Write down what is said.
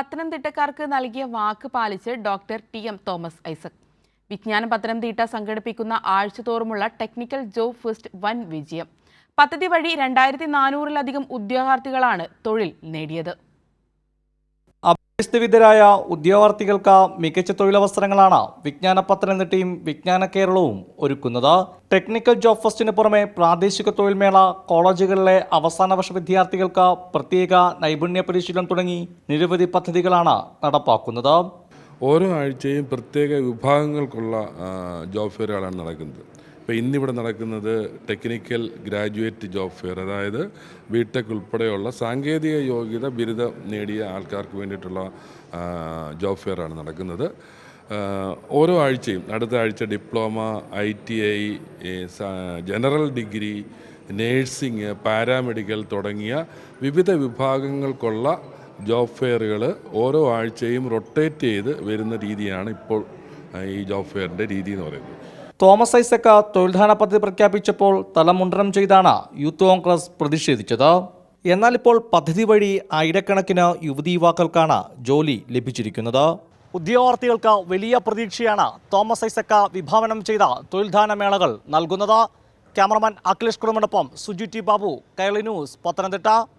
പത്തനംതിട്ടക്കാർക്ക് നൽകിയ വാക്ക് പാലിച്ച് doctor T M Thomas Isaac. വിജ്ഞാന പത്തനംതിട്ട സംഘടിപ്പിക്കുന്ന ആഴ്ചതോറുമുള്ള ടെക്നിക്കൽ ജോബ് ഫസ്റ്റ് വൻ വിജയം. പദ്ധതി വഴി രണ്ടായിരത്തി നാനൂറിലധികം ഉദ്യോഗാർത്ഥികളാണ് തൊഴിൽ നേടിയത്. അഭ്യസ്തവിദ്യരായ ഉദ്യോഗാർത്ഥികൾക്ക് മികച്ച തൊഴിലവസരങ്ങളാണ് വിജ്ഞാന പത്തനംതിട്ടയും വിജ്ഞാന കേരളവും ഒരുക്കുന്നത്. ടെക്നിക്കൽ ജോബ് ഫെസ്റ്റിന് പുറമെ പ്രാദേശിക തൊഴിൽമേള കോളേജുകളിലെ അവസാന വർഷ വിദ്യാർത്ഥികൾക്ക് പ്രത്യേക നൈപുണ്യ പരിശീലനം തുടങ്ങി നിരവധി പദ്ധതികളാണ് നടപ്പാക്കുന്നത്. ഓരോ ആഴ്ചയും പ്രത്യേക വിഭാഗങ്ങൾക്കുള്ള ജോബ് ഫെയറുകളാണ് നടക്കുന്നത്. ഇപ്പോൾ ഇന്നിവിടെ നടക്കുന്നത് ടെക്നിക്കൽ ഗ്രാജുവേറ്റ് ജോബ് ഫെയർ അതായത് ബിടെക് ഉൾപ്പെടെയുള്ള സാങ്കേതിക യോഗ്യത ബിരുദം നേടിയ ആൾക്കാർക്ക് വേണ്ടിയിട്ടുള്ള ജോബ് ഫെയറാണ് നടക്കുന്നത്. ഓരോ ആഴ്ചയും അടുത്ത ആഴ്ച diploma I T I general degree nursing paramedical തുടങ്ങിയ വിവിധ വിഭാഗങ്ങൾക്കുള്ള ജോബ് ഫെയറുകൾ ഓരോ ആഴ്ചയും റൊട്ടേറ്റ് ചെയ്ത് വരുന്ന രീതിയാണ് ഇപ്പോൾ ഈ ജോബ് ഫെയറിന്റെ രീതി എന്ന് പറയുന്നത്. തോമസ് ഐസക്ക തൊഴിൽദാന പദ്ധതി പ്രഖ്യാപിച്ചപ്പോൾ തലമുണ്ടനം ചെയ്താണ് യൂത്ത് കോൺഗ്രസ് പ്രതിഷേധിച്ചത്. എന്നാൽ ഇപ്പോൾ പദ്ധതി വഴി ആയിരക്കണക്കിന് യുവതി യുവാക്കൾക്കാണ് ജോലി ലഭിച്ചിരിക്കുന്നത്. ഉദ്യോഗാർത്ഥികൾക്ക് വലിയ പ്രതീക്ഷയാണ് തോമസ് ഐസക്ക വിഭാവനം ചെയ്ത തൊഴിൽദാന മേളകൾ നൽകുന്നത്. ക്യാമറമാൻ അഖിലേഷ് കുറുമിനൊപ്പം സുജി ടി ബാബു കൈളി ന്യൂസ് പത്തനംതിട്ട.